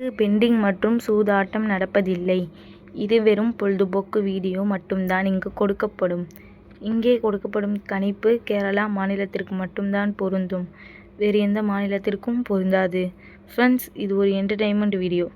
Bending மற்றும் சூதாட்டம் நடப்பதில்லை. இது வெறும் பொழுதுபோக்கு வீடியோ மட்டும்தான் இங்கு கொடுக்கப்படும். இங்கே கொடுக்கப்படும் கணிப்பு கேரளா மாநிலத்திற்கு மட்டும்தான் பொருந்தும். வேறு எந்த மாநிலத்திற்கும் பொருந்தாது. ஃப்ரெண்ட்ஸ் இது ஒரு entertainment video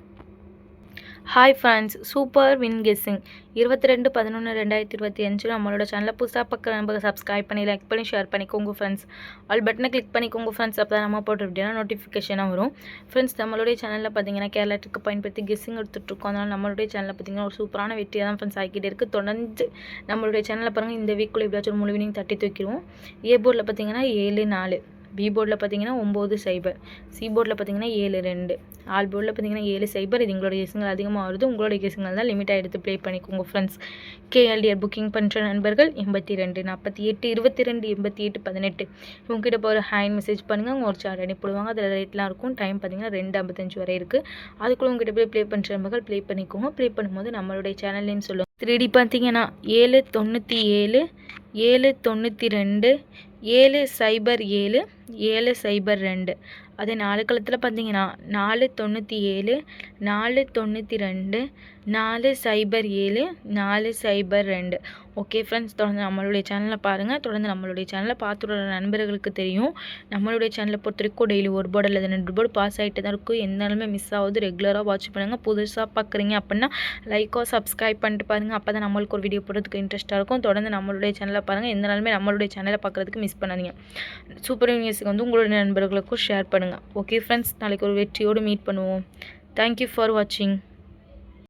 hi friends super win guessing இருபத்தி ரெண்டு பதினொன்று ரெண்டாயிரத்தி இருபத்தி அஞ்சு நம்மளோட சேனலை புதுசாக பக்கம் நம்ம சப்ஸ்கிரைப் பண்ணி லைக் பண்ணி ஷேர் பண்ணிக்கோங்க ஃப்ரெண்ட்ஸ் ஆல் பட்டனை கிளிக் பண்ணிக்கோங்க ஃப்ரெண்ட்ஸ் அப்போ தான் நம்ம போட்ட அப்படின்னா நோட்டிஃபிகேஷனாக வரும். ஃப்ரெண்ட்ஸ் நம்மளுடைய சேனலில் பார்த்தீங்கன்னா கேரளாட்டுக்கு பயன்படுத்தி கெஸ்ஸிங் எடுத்துகிட்ருக்கோம் அதனால் நம்மளுடைய சேனலில் பார்த்தீங்கன்னா ஒரு சூப்பரான வெற்றியாக தான் ஃப்ரெண்ட்ஸ் ஆகிக்கிட்டே இருக்குது தொடர்ந்து நம்மளுடைய சேனலில் பாருங்கள் இந்த வீக்குள்ளே எப்படியாச்சும் ஒரு முழு வினிங் தட்டி தூக்கிடுவோம். ஏ போர்டில் பார்த்தீங்கன்னா ஏழு நாலு. பி போர்டில் பார்த்தீங்கன்னா ஒம்பது சைபர் சி போர்டில் பார்த்தீங்கன்னா ஏழு ரெண்டு ஆல் போர்டில் பார்த்தீங்கன்னா ஏழு சைபர். இது உங்களோட கேஸுங்கள் அதிகமாக வருது. உங்களோட கேஸுங்கள் தான் லிமிட்டாக எடுத்து ப்ளே பண்ணிக்கோங்க ஃப்ரெண்ட்ஸ் கேஎல்டிஆர் புக்கிங் பண்ணுற நண்பர்கள் எண்பத்தி ரெண்டு நாற்பத்தி எட்டு இருபத்தி ரெண்டு எண்பத்தி எட்டு பதினெட்டு. உங்ககிட்ட போகிற ஹேண்ட் மெசேஜ் பண்ணுங்கள் அவங்க ஒரு சார்ட் அனுப்பிடுவாங்க அதில் ரேட்லாம் இருக்கும். டைம் பார்த்தீங்கன்னா ரெண்டு ஐம்பத்தஞ்சு வரை இருக்குது அதுக்குள்ளே உங்ககிட்ட போய் ப்ளே பண்ணுற நண்பர்கள் ப்ளே பண்ணிக்கோங்க. ப்ளே பண்ணும்போது நம்மளுடைய சேனல்லேன்னு சொல்லுவாங்க. த்ரீ பார்த்தீங்கன்னா ஏழு தொண்ணூற்றி ஏழு ஏழு தொண்ணூற்றி ரெண்டு ஏழு சைபர் ஏழு ஏழு சைபர் ரெண்டு. அதே நாலு களத்தில் பார்த்தீங்கன்னா நாலு தொண்ணூற்றி ஏழு நாலு தொண்ணூற்றி ரெண்டு நாலு சைபர் ஏழு நாலு சைபர் ரெண்டு. ஓகே ஃப்ரெண்ட்ஸ் தொடர்ந்து நம்மளுடைய சேனலை பாருங்கள் தொடர்ந்து நம்மளுடைய சேனலை பார்த்துட நண்பர்களுக்கு தெரியும். நம்மளுடைய சேனலை பொறுத்த வரைக்கும் டெய்லி ஒரு போர்டு அல்லது ரெண்டு போர்டு பாஸ் ஆகிட்டு தான் இருக்கும். எந்த நாளுமே மிஸ் ஆகுது ரெகுலராக வாட்ச் பண்ணுங்கள் புதுசாக பார்க்குறீங்க அப்படின்னா லைக்கோ சப்ஸ்கிரைப் பண்ணிட்டு பாருங்கள் அப்போ தான் நம்மளுக்கு ஒரு வீடியோ போடுறதுக்கு இன்ட்ரெஸ்ட்டாக இருக்கும். தொடர்ந்து நம்மளுடைய சேனலை பாருங்கள் எந்த நாளுமே நம்மளுடைய சேனலை பார்க்குறதுக்கு மிஸ் பண்ணாதீங்க. சூப்பர் யூனிவர்ஸுக்கு வந்து உங்களுடைய நண்பர்களுக்கும் ஷேர் பண்ணுங்கள் ஓகே ஃப்ரெண்ட்ஸ் நாளைக்கு ஒரு வெற்றியோடு மீட் பண்ணுவோம். தேங்க்யூ ஃபார் வாட்சிங்